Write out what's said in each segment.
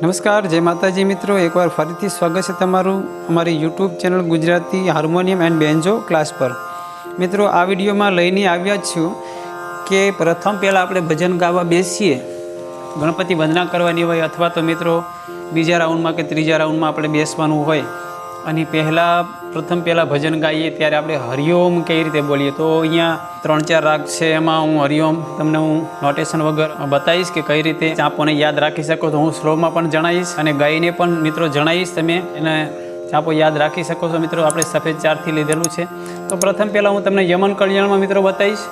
નમસ્કાર, જય માતાજી મિત્રો. એકવાર ફરીથી સ્વાગત છે તમારું અમારી YouTube channel Gujarati harmonium and banjo class પર. મિત્રો, આ વિડીયોમાં લઈને આવ્યા છું કે પ્રથમ પહેલાં આપણે ભજન ગાવા બેસીએ. ગણપતિ વંદના કરવાની હોય અથવા તો મિત્રો બીજા રાઉન્ડમાં કે ત્રીજા રાઉન્ડમાં આપણે બેસવાનું હોય. અને પહેલાં, પ્રથમ પહેલાં ભજન ગાઈએ ત્યારે આપણે હરિઓમ કઈ રીતે બોલીએ? તો અહીંયા ત્રણ ચાર રાગ છે એમાં હું હરિઓમ તમને હું નોટેશન વગર બતાવીશ કે કઈ રીતે ચાપોને યાદ રાખી શકો તો હું સ્લોમાં પણ જણાવીશ અને ગાઈને પણ મિત્રો જણાવીશ તમે એને ચાપો યાદ રાખી શકો છો મિત્રો. આપણે સફેદ ચારથી લીધેલું છે. તો પ્રથમ પહેલાં હું તમને યમન કલ્યાણમાં મિત્રો બતાવીશ.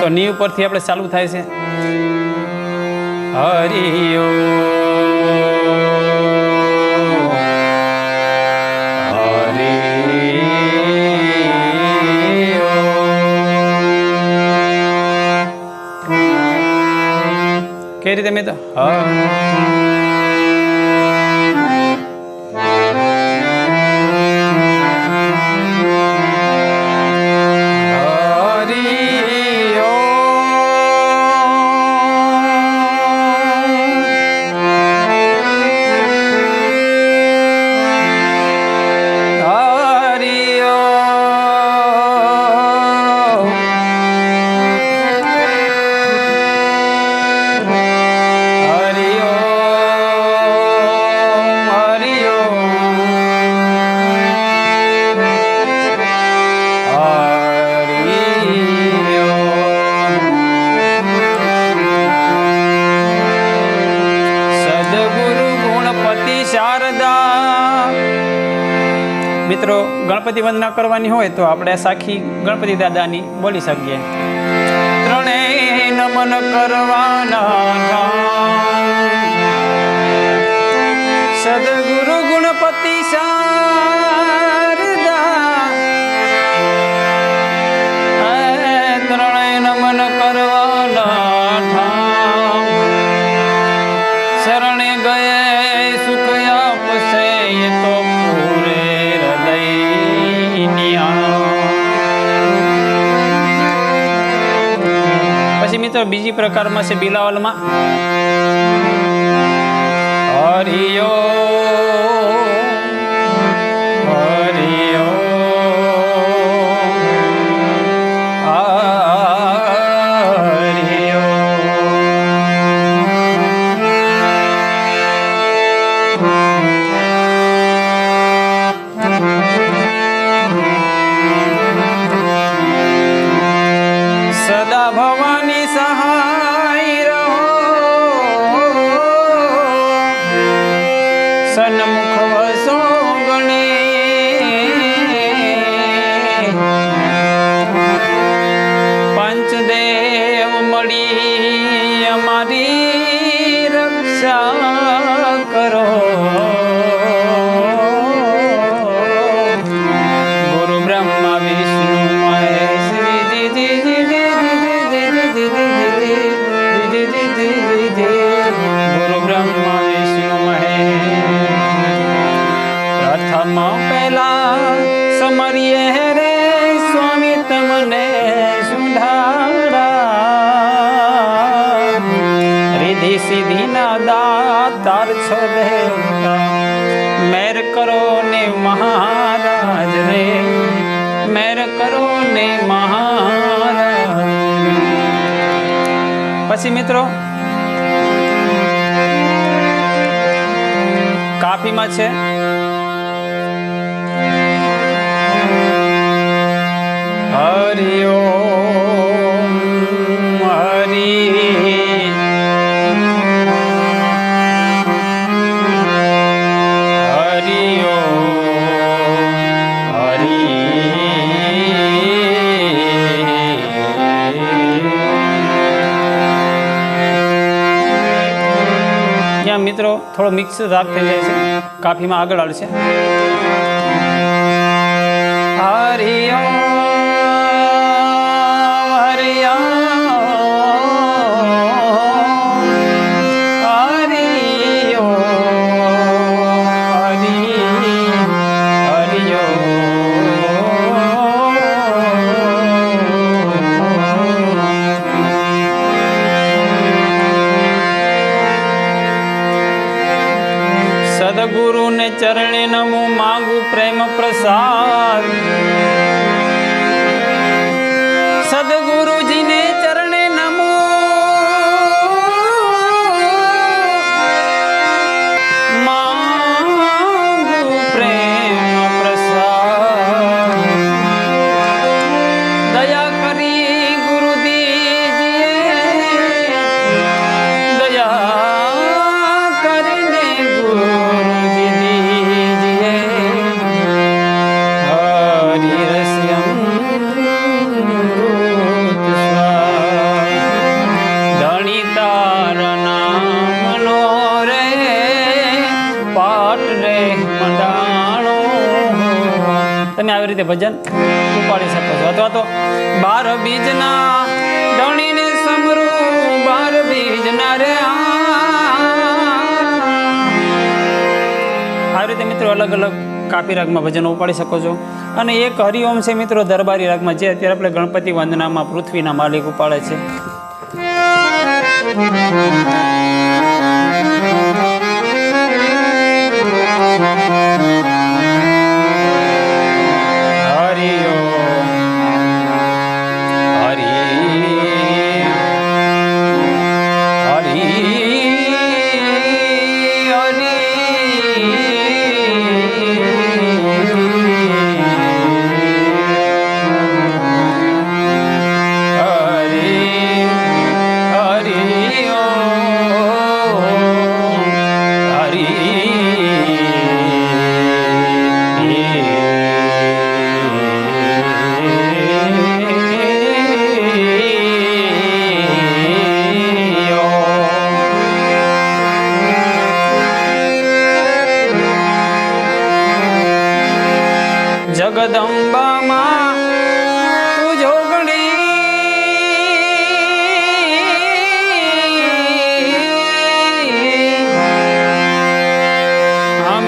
તો ની ઉપરથી આપણે ચાલુ થાય છે. હરિયો કઈ રીતે મેં તો સદગુરુ ગણપતિ વંદના કરવાની હોય તો આપણે સાખી ગણપતિ દાદાની બોલી શકીએ. ત્રણેય નમન કરવાના મિત્રો બીજી પ્રકારમાં છે બિલાવલમાં. હરિયો. પછી મિત્રો. કાફીમાં છે. હરિ થોડો મિક્સ રાગ થઈ જાય છે. કાફીમાં આગળ આવશે હરી સદગુરુને ચરણે નમો માગું પ્રેમ પ્રસાદ. રીતે ભજન ઉપાડી શકો છો. અથવા તો બાર બીજના ધણીને સમરું, બાર બીજના રે. આવી રીતે મિત્રો અલગ અલગ કાપી રાગમાં ભજનો ઉપાડી શકો છો. અને એક હરિઓમ છે મિત્રો દરબારી રાગમાં, જે અત્યારે આપણે ગણપતિ વંદનામાં પૃથ્વીના માલિક ઉપાડે છે.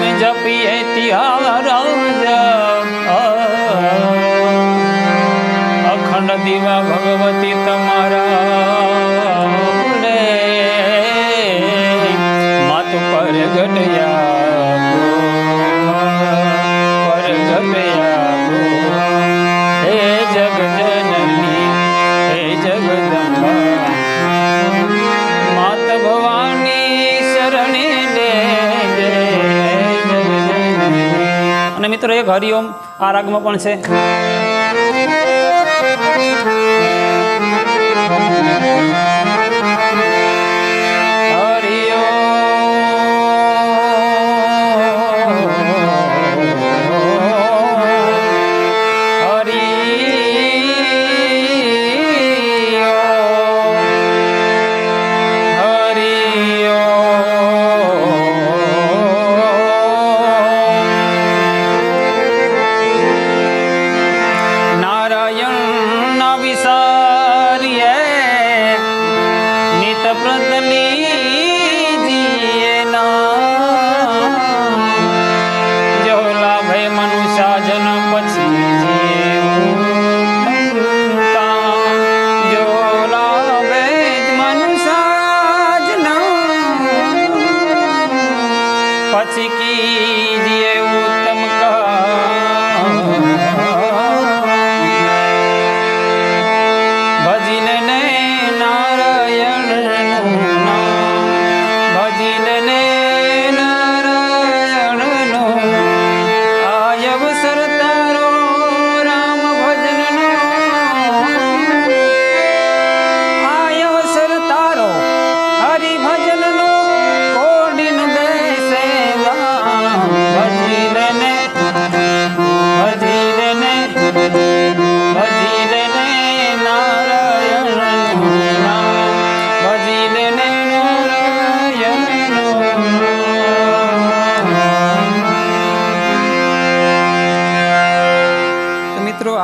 જોગણી અમે જપીએ તિહાર અખંડ દીવા ભગવતી મિત્રો એક હરિઓમ આ રાગમાં પણ છે.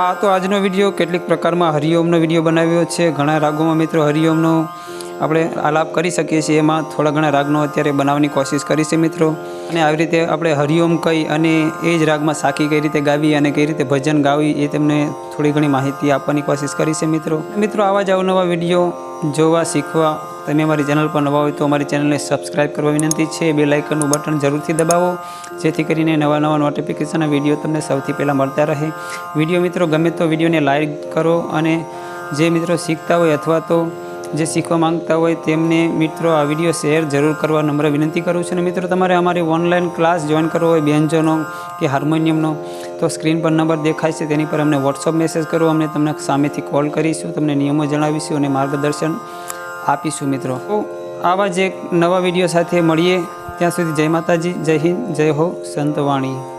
આ તો આજનો વીડિયો કેટલીક પ્રકારમાં હરિઓમનો વીડિયો બનાવ્યો છે. ઘણા રાગોમાં મિત્રો હરિઓમનો આપણે આલાપ કરી શકીએ છીએ. એમાં થોડા ઘણા રાગનો અત્યારે બનાવવાની કોશિશ કરી છે મિત્રો. અને આવી રીતે આપણે હરિઓમ કહી અને એ જ રાગમાં સાખી કઈ રીતે ગાવી અને કઈ રીતે ભજન ગાવી એ તમને થોડી ઘણી માહિતી આપવાની કોશિશ કરી છે મિત્રો. મિત્રો આવા જ અવનવા વીડિયો જોવા, શીખવા તમે અમારી ચેનલ પર નવા હોય તો અમારી ચેનલને સબસ્ક્રાઇબ કરવા વિનંતી છે. બે લાઇકનનું બટન જરૂરથી દબાવો, જેથી કરીને નવા નવા નોટિફિકેશનના વીડિયો તમને સૌથી પહેલાં મળતા રહે. વીડિયો મિત્રો ગમે તો વિડીયોને લાઇક કરો અને જે મિત્રો શીખતા હોય અથવા તો જે શીખવા માંગતા હોય તેમને મિત્રો આ વીડિયો શેર જરૂર કરવા નમ્ર વિનંતી કરું છું. અને મિત્રો તમારે અમારી ઓનલાઈન ક્લાસ જોઈન કરવો હોય, બેન્જોનો કે હાર્મોનિયમનો, તો સ્ક્રીન પર નંબર દેખાય છે. તેની પર અમને વોટ્સઅપ મેસેજ કરો. અમને તમને સામેથી કોલ કરીશું. તમને નિયમો જણાવીશું અને માર્ગદર્શન આપીશું મિત્રો. આવા જ એક નવા વીડિયો સાથે મળીએ. ત્યાં સુધી જય માતાજી, જય હિન્દ, જય હો, સંતવાણી.